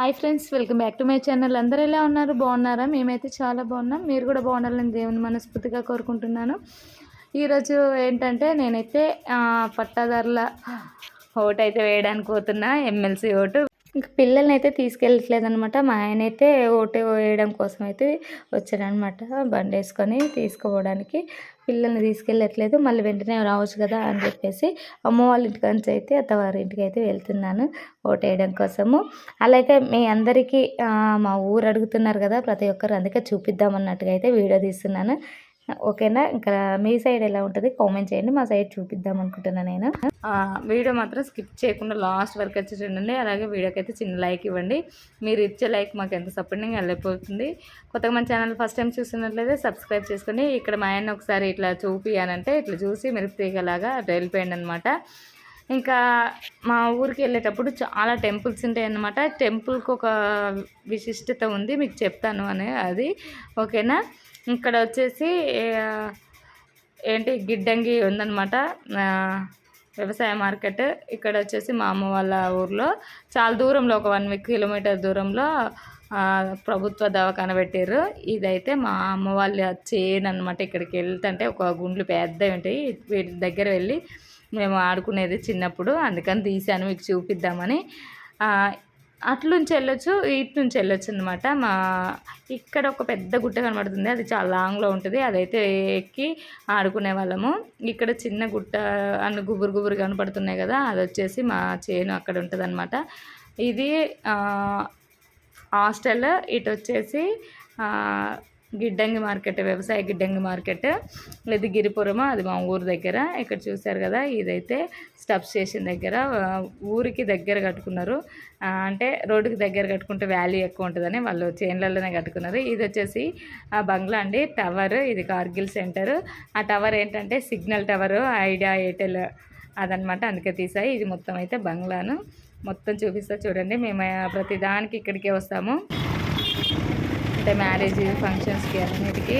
Hi friends welcome back to my channel. అందరూ ఎలా ఉన్నారు? బాగున్నారా? మేమైతే చాలా బాగున్నాం. మీరు కూడా బాగుండాలని దేవుని మనస్ఫూర్తిగా కోరుకుంటున్నాను. ఈరోజు ఏంటంటే నేనైతే పట్టాదారుల ఓటు అయితే వేయడానికి పోతున్నా ఎమ్మెల్సీ ఓటు. ఇంక పిల్లల్ని అయితే తీసుకెళ్ళట్లేదు అనమాట మా ఆయన అయితే ఓటే వేయడం కోసం అయితే వచ్చాడనమాట బండి వేసుకొని తీసుకుపోవడానికి. పిల్లల్ని తీసుకెళ్ళట్లేదు. మళ్ళీ వెంటనే రావచ్చు కదా అని చెప్పేసి అమ్మ వాళ్ళ ఇంటికి నుంచి అయితే అత్తవారి ఇంటికి అయితే వెళ్తున్నాను ఓటు వేయడం కోసము. అలాగే మీ అందరికీ మా ఊరు అడుగుతున్నారు కదా ప్రతి ఒక్కరు అందుకే చూపిద్దాం అన్నట్టుగా అయితే వీడియో తీస్తున్నాను. ఓకేనా? ఇంకా మీ సైడ్ ఎలా ఉంటుంది? కామెంట్ చేయండి. మా సైడ్ చూపిద్దాం అనుకుంటున్నాను నేను. వీడియో మాత్రం స్కిప్ చేయకుండా లాస్ట్ వరకు వచ్చి చూడండి. అలాగే వీడియోకి అయితే చిన్న లైక్ ఇవ్వండి. మీరు ఇచ్చే లైక్ మాకు ఎంత సపోర్టింగ్ వెళ్ళిపోతుంది కొత్తగా మన ఛానల్ ఫస్ట్ టైం చూస్తున్నట్లయితే సబ్స్క్రైబ్ చేసుకొని ఇక్కడ మా ఆయన ఒకసారి ఇట్లా చూపియానంటే ఇట్లా చూసి మెరుపుతీగలాగా తీగలాగా వెళ్ళిపోయింది అనమాట ఇంకా మా ఊరికి వెళ్ళేటప్పుడు చాలా టెంపుల్స్ ఉంటాయన్నమాట టెంపుల్కి ఒక విశిష్టత ఉంది. మీకు చెప్తాను అని అది. ఓకేనా? ఇక్కడ వచ్చేసి ఏంటి గిడ్డంగి ఉందన్నమాట. వ్యవసాయ మార్కెట్. ఇక్కడ వచ్చేసి మా అమ్మ వాళ్ళ ఊర్లో. చాలా దూరంలో ఒక వన్ కిలోమీటర్ దూరంలో ప్రభుత్వ దవాఖాన పెట్టారు ఇదైతే మా అమ్మ వాళ్ళ చేను అనమాట ఇక్కడికి వెళ్తుంటే. ఒక గుండ్లు పెద్దవి ఉంటాయి. వీటి దగ్గర వెళ్ళి మేము ఆడుకునేది చిన్నప్పుడు. అందుకని తీసాను మీకు చూపిద్దామని. అట్లుంచి వెళ్ళొచ్చు ఇటు నుంచి వెళ్ళొచ్చు అనమాట మా ఇక్కడ ఒక పెద్ద గుట్ట కనబడుతుంది. అది చాలా లాంగ్లో ఉంటుంది. అదైతే ఎక్కి ఆడుకునే వాళ్ళము. ఇక్కడ చిన్న గుట్ట అన్ని గుబురు గుబురు కనపడుతున్నాయి కదా అది వచ్చేసి మా చేను అక్కడ ఉంటుంది ఇది హాస్టల్. ఇటు వచ్చేసి గిడ్డంగి మార్కెట్ వ్యవసాయ గిడ్డంగి మార్కెట్. ఇది గిరిపురము? అది మా ఊరు దగ్గర. ఇక్కడ చూశారు కదా ఇదైతే స్టబ్ స్టేషన్ దగ్గర. ఊరికి దగ్గర కట్టుకున్నారు. అంటే రోడ్డుకి దగ్గర కట్టుకుంటే వ్యాలీ ఎక్కువ ఉంటుందని వాళ్ళు చేన్లలోనే కట్టుకున్నారు. ఇది వచ్చేసి ఆ బంగ్లా అండి. టవర్ ఇది కార్గిల్ సెంటర్. ఆ టవర్ ఏంటంటే సిగ్నల్ టవర్ ఐడియా ఎయిర్టెల్ అదనమాట అందుకే తీసాయి. ఇది మొత్తం అయితే బంగ్లాను. మొత్తం చూపిస్తా చూడండి. మేము ప్రతిదానికి ఇక్కడికే వస్తాము. అంటే మ్యారేజ్ ఫంక్షన్స్కి అన్నిటికీ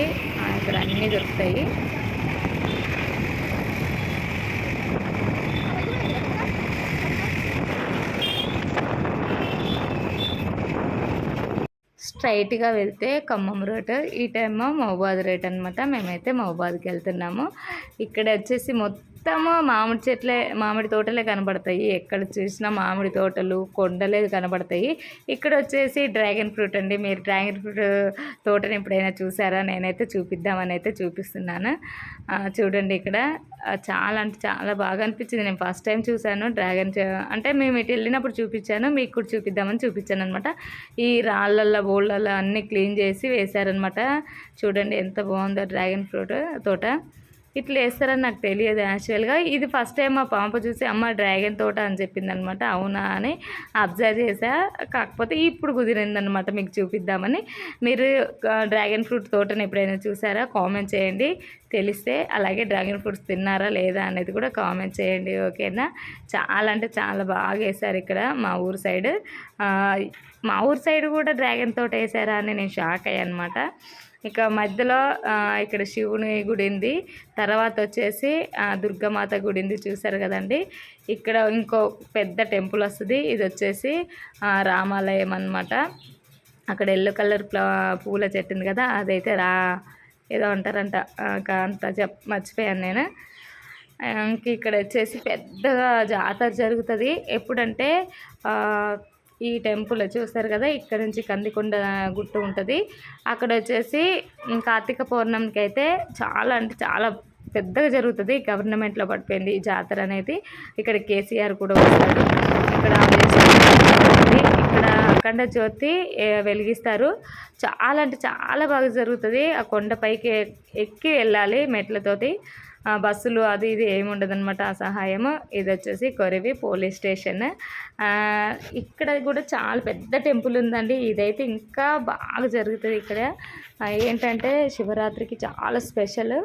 ఇక్కడ అన్నీ దొరుకుతాయి. స్ట్రైట్గా వెళ్తే ఖమ్మం రోడ్ ఈ టైమ్ మహబాద్ రేట్ అనమాట మేమైతే మహబాద్కి వెళ్తున్నాము. ఇక్కడ వచ్చేసి మొత్తం మొత్తము మామిడి చెట్లే మామిడి తోటలే కనబడతాయి. ఎక్కడ చూసినా మామిడి తోటలు కొండలే కనబడతాయి. ఇక్కడ వచ్చేసి డ్రాగన్ ఫ్రూట్ అండి. మీరు డ్రాగన్ ఫ్రూట్ తోటని ఎప్పుడైనా చూసారా? నేనైతే చూపిద్దామని అయితే చూపిస్తున్నాను. చూడండి ఇక్కడ. చాలా అంటే చాలా బాగా అనిపించింది. నేను ఫస్ట్ టైం చూశాను డ్రాగన్ అంటే మేము ఇటు వెళ్ళినప్పుడు చూపించాను. మీకు కూడా చూపిద్దామని చూపించాను అనమాట ఈ రాళ్ళల్లో బోళ్ళల్లో అన్నీ క్లీన్ చేసి వేశారనమాట చూడండి ఎంత బాగుందో డ్రాగన్ ఫ్రూట్ తోట. ఇట్లా వేస్తారని నాకు తెలియదు యాక్చువల్గా. ఇది ఫస్ట్ టైం మా పాప చూసి అమ్మ డ్రాగన్ తోట అని చెప్పింది అనమాట అవునా అని అబ్జర్వ్ చేసా కాకపోతే ఇప్పుడు కుదిరిందనమాట మీకు చూపిద్దామని. మీరు డ్రాగన్ ఫ్రూట్ తోటని ఎప్పుడైనా చూసారా? కామెంట్ చేయండి. తెలిస్తే అలాగే డ్రాగన్ ఫ్రూట్స్ తిన్నారా లేదా అనేది కూడా కామెంట్ చేయండి ఓకేనా? చాలా అంటే చాలా బాగా వేశారు ఇక్కడ మా ఊరు సైడ్. మా ఊరు సైడ్ కూడా డ్రాగన్ తోట వేసారా అని నేను షాక్ అయ్యా అనమాట ఇక మధ్యలో ఇక్కడ శివుని గుడి ఉంది. తర్వాత వచ్చేసి దుర్గమాత దుర్గామాత గుడి ఉంది చూసారు కదండి. ఇక్కడ ఇంకో పెద్ద టెంపుల్ వస్తుంది. ఇది వచ్చేసి రామాలయం అనమాట అక్కడ ఎల్లో కలర్ పూల చెట్టు ఉంది కదా అదైతే రా ఏదో అంటారంట. అంత చెప్ మర్చిపోయాను నేను. ఇంక ఇక్కడ వచ్చేసి పెద్దగా జాతర జరుగుతుంది. ఎప్పుడంటే ఈ టెంపుల్ చూస్తారు కదా ఇక్కడ నుంచి కందికొండ గుట్టు ఉంటుంది. అక్కడ వచ్చేసి కార్తీక పౌర్ణమికి అయితే చాలా అంటే చాలా పెద్దగా జరుగుతుంది గవర్నమెంట్లో పడిపోయింది ఈ జాతర అనేది. ఇక్కడ కేసీఆర్ కూడా వస్తారు. ఇక్కడ ఇక్కడ అఖండ జ్యోతి వెలిగిస్తారు. చాలా అంటే చాలా బాగా జరుగుతుంది. ఆ కొండపైకి ఎక్కి వెళ్ళాలి మెట్లతోటి. బస్సులు అది ఇది ఏముండదు అనమాట ఆ సహాయము ఇది వచ్చేసి కొరివి పోలీస్ స్టేషన్. ఇక్కడ కూడా చాలా పెద్ద టెంపుల్ ఉందండి. ఇదైతే ఇంకా బాగా జరుగుతుంది ఇక్కడ. ఏంటంటే శివరాత్రికి చాలా స్పెషల్.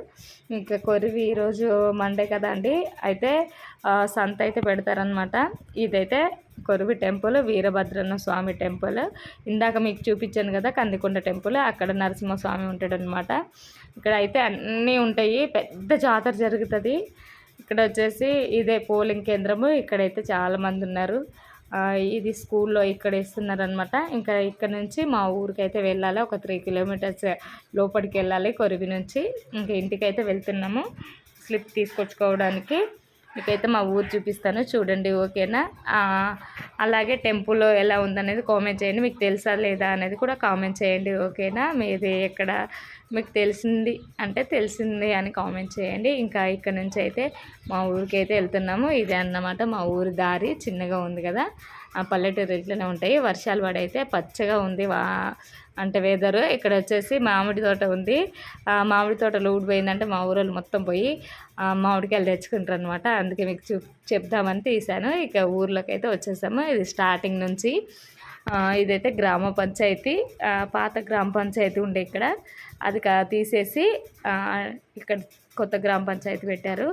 ఇంకా కొరివి ఈరోజు మండే కదా అండి. అయితే సంత అయితే పెడతారనమాట ఇదైతే కొరివి టెంపుల్ వీరభద్రన్న స్వామి టెంపుల్. ఇందాక మీకు చూపించాను కదా కందికొండ టెంపుల్. అక్కడ నరసింహస్వామి ఉంటాడనమాట ఇక్కడ అయితే అన్నీ ఉంటాయి. పెద్ద జాతర జరుగుతుంది. ఇక్కడ వచ్చేసి ఇదే పోలింగ్ కేంద్రము. ఇక్కడైతే చాలామంది ఉన్నారు. ఇది స్కూల్లో ఇక్కడ ఇస్తున్నారనమాట ఇంకా ఇక్కడ నుంచి మా ఊరికి అయితే వెళ్ళాలి. ఒక త్రీ కిలోమీటర్స్ లోపలికి వెళ్ళాలి కొరివి నుంచి. ఇంకా ఇంటికి అయితే వెళ్తున్నాము. స్లిప్ తీసుకొచ్చుకోవడానికి. మీకైతే మా ఊరు చూపిస్తాను. చూడండి ఓకేనా? అలాగే టెంపుల్ ఎలా ఉందనేది కామెంట్ చేయండి. మీకు తెలుసా లేదా అనేది కూడా కామెంట్ చేయండి ఓకేనా? మీది ఎక్కడ మీకు తెలిసింది అంటే తెలిసింది అని కామెంట్ చేయండి. ఇంకా ఇక్కడ నుంచి అయితే మా ఊరికి అయితే వెళ్తున్నాము. ఇదే అన్నమాట మా ఊరి దారి. చిన్నగా ఉంది కదా. పల్లెటూరు ఇట్లనే ఉంటాయి. వర్షాలు పడైతే పచ్చగా ఉంది వా అంటే వెదరు ఇక్కడ వచ్చేసి మామిడి తోట ఉంది. ఆ మామిడి తోటలో ఊడిపోయిందంటే మా ఊరోళ్ళు మొత్తం పోయి ఆ మామిడికాయలు తెచ్చుకుంటారు అనమాట అందుకే మీకు చూ చెప్దామని తీశాను. ఇక ఊర్లోకి అయితే వచ్చేసాము. ఇది స్టార్టింగ్ నుంచి. ఇదైతే గ్రామ పంచాయతీ పాత గ్రామ పంచాయతీ ఉండే ఇక్కడ. అది తీసేసి ఇక్కడ కొత్త గ్రామ పంచాయతీ పెట్టారు.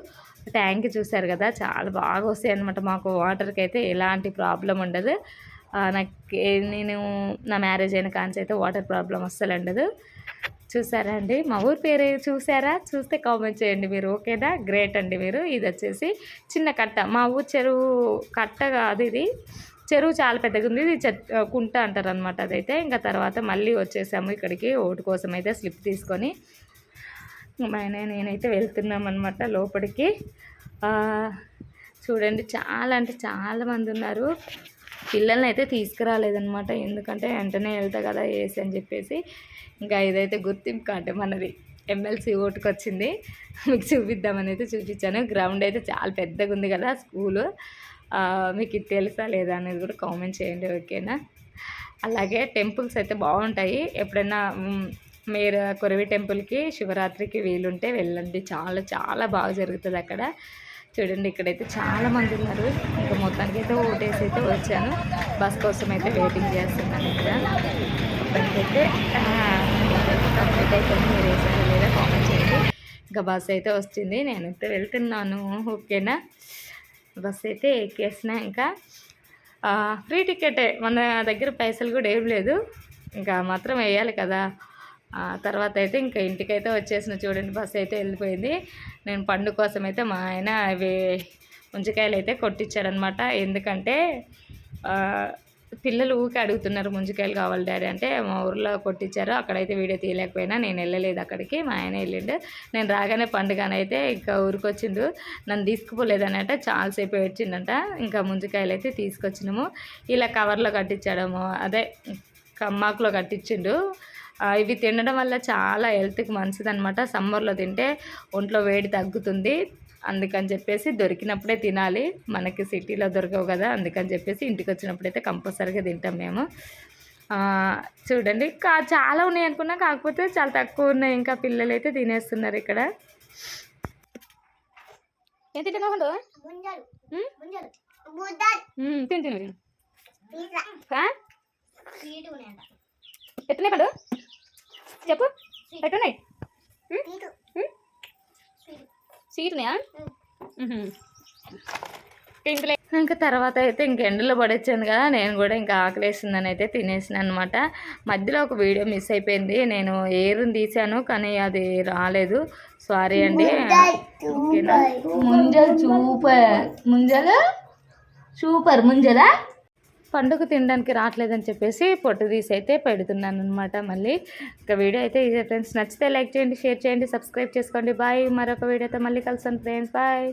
ట్యాంక్ చూశారు కదా చాలా బాగా వస్తాయి అనమాట మాకు వాటర్కి అయితే ఎలాంటి ప్రాబ్లం ఉండదు. నాకు నేను నా మ్యారేజ్ అయిన కాన్స్ అయితే వాటర్ ప్రాబ్లం అస్సలు ఉండదు. చూసారా అండి? మా ఊరి పేరు చూసారా? చూస్తే కామెంట్ చేయండి మీరు ఓకేనా? గ్రేట్ అండి మీరు. ఇది వచ్చేసి చిన్న కట్ట. మా ఊరు చెరువు కట్ట కాదు ఇది. చెరువు చాలా పెద్దగా ఉంది. ఇది కుంట అంటారు అనమాట అదైతే. ఇంకా తర్వాత మళ్ళీ వచ్చేసాము ఇక్కడికి. ఓటు కోసం అయితే స్లిప్ తీసుకొని మా ఆయన నేనైతే వెళ్తున్నాం అనమాట లోపలికి చూడండి చాలా అంటే చాలా మంది ఉన్నారు. పిల్లల్ని అయితే తీసుకురాలేదనమాట ఎందుకంటే వెంటనే వెళ్తా కదా వేసి అని చెప్పేసి. ఇంకా ఇదైతే గుర్తింపు కార్డు మనది. ఎమ్మెల్సీ ఓటుకు వచ్చింది. మీకు చూపిద్దామని అయితే చూపించాను. గ్రౌండ్ అయితే చాలా పెద్దగా ఉంది కదా స్కూలు. మీకు ఇది తెలుసా లేదా అనేది కూడా కామెంట్ చేయండి ఓకేనా? అలాగే టెంపుల్స్ అయితే బాగుంటాయి. ఎప్పుడైనా మీరు కొరవి టెంపుల్కి శివరాత్రికి వీలుంటే వెళ్ళండి. చాలా చాలా బాగా జరుగుతుంది అక్కడ. చూడండి ఇక్కడైతే చాలా మంది ఉన్నారు. ఇంకా మొత్తానికి అయితే ఓటేసి అయితే వచ్చాను. బస్ కోసం అయితే వెయిటింగ్ చేస్తున్నాను ఇక్కడ. ఇప్పటికైతే కంప్లీట్ అయితే మీరు వేసారో లేదా కామెంట్ చేయండి. ఇంకా బస్ అయితే వచ్చింది నేనైతే వెళ్తున్నాను. ఓకేనా? బస్ అయితే ఎక్కేసిన ఇంకా ఫ్రీ టికెటే మన దగ్గర పైసలు కూడా ఏం లేదు. ఇంకా మాత్రం వేయాలి కదా. తర్వాత అయితే ఇంకా ఇంటికైతే వచ్చేసిన చూడండి బస్సు అయితే వెళ్ళిపోయింది. నేను పండు కోసం అయితే మా ఆయన అవి ముంజికాయలు అయితే కొట్టించాడనమాట ఎందుకంటే పిల్లలు ఊరికే అడుగుతున్నారు ముంజికాయలు కావాలి డాడీ అంటే మా ఊర్లో కొట్టించారు అక్కడైతే వీడియో తీయలేకపోయినా నేను వెళ్ళలేదు అక్కడికి మా ఆయన వెళ్ళిండు. నేను రాగానే పండుగనైతే ఇంకా ఊరికొచ్చిండు. నన్ను తీసుకుపోలేదని అంటే చాలాసేపు ఏడ్చిండంట ఇంకా ముంజికాయలు అయితే తీసుకొచ్చినాము. ఇలా కవర్లో కట్టించడము అదే కమ్మాకులో కట్టించిండు ఇవి తినడం వల్ల చాలా హెల్త్కి మంచిదనమాట సమ్మర్లో తింటే ఒంట్లో వేడి తగ్గుతుంది. అందుకని చెప్పేసి దొరికినప్పుడే తినాలి. మనకి సిటీలో దొరకవు కదా అందుకని చెప్పేసి ఇంటికి వచ్చినప్పుడైతే కంపల్సరీగా తింటాం మేము. ఆ, చూడండి. కా చాలా ఉన్నాయి అనుకున్నా కాకపోతే చాలా తక్కువ ఉన్నాయి. ఇంకా పిల్లలు అయితే తినేస్తున్నారు ఇక్కడ. ఏం తింటున్నావు తిను తిను ఎట్టున్నాయి పండు చెప్పు. ఎట్టున్నాయి ఉన్నాయా ఇంకా తర్వాత అయితే ఇంక ఎండలో పడొచ్చాను కదా నేను కూడా ఇంకా ఆకలేసిందని అయితే తినేసిన అనమాట మధ్యలో ఒక వీడియో మిస్ అయిపోయింది. నేను ఏరుని తీసాను కానీ అది రాలేదు. సారీ అండి. ఓకేనా? ముంజలు సూపర్ ముంజలు? సూపర్. ముంజలా? పండుగ తినడానికి రావట్లేదని చెప్పేసి పొట్టు తీసి అయితే పెడుతున్నాను అనమాట మళ్ళీ. ఒక వీడియో అయితే ఇదే ఫ్రెండ్స్. నచ్చితే లైక్ చేయండి షేర్ చేయండి సబ్స్క్రైబ్ చేసుకోండి. బాయ్. మరొక వీడియోతో మళ్ళీ కలుస్తాను ఫ్రెండ్స్. బాయ్.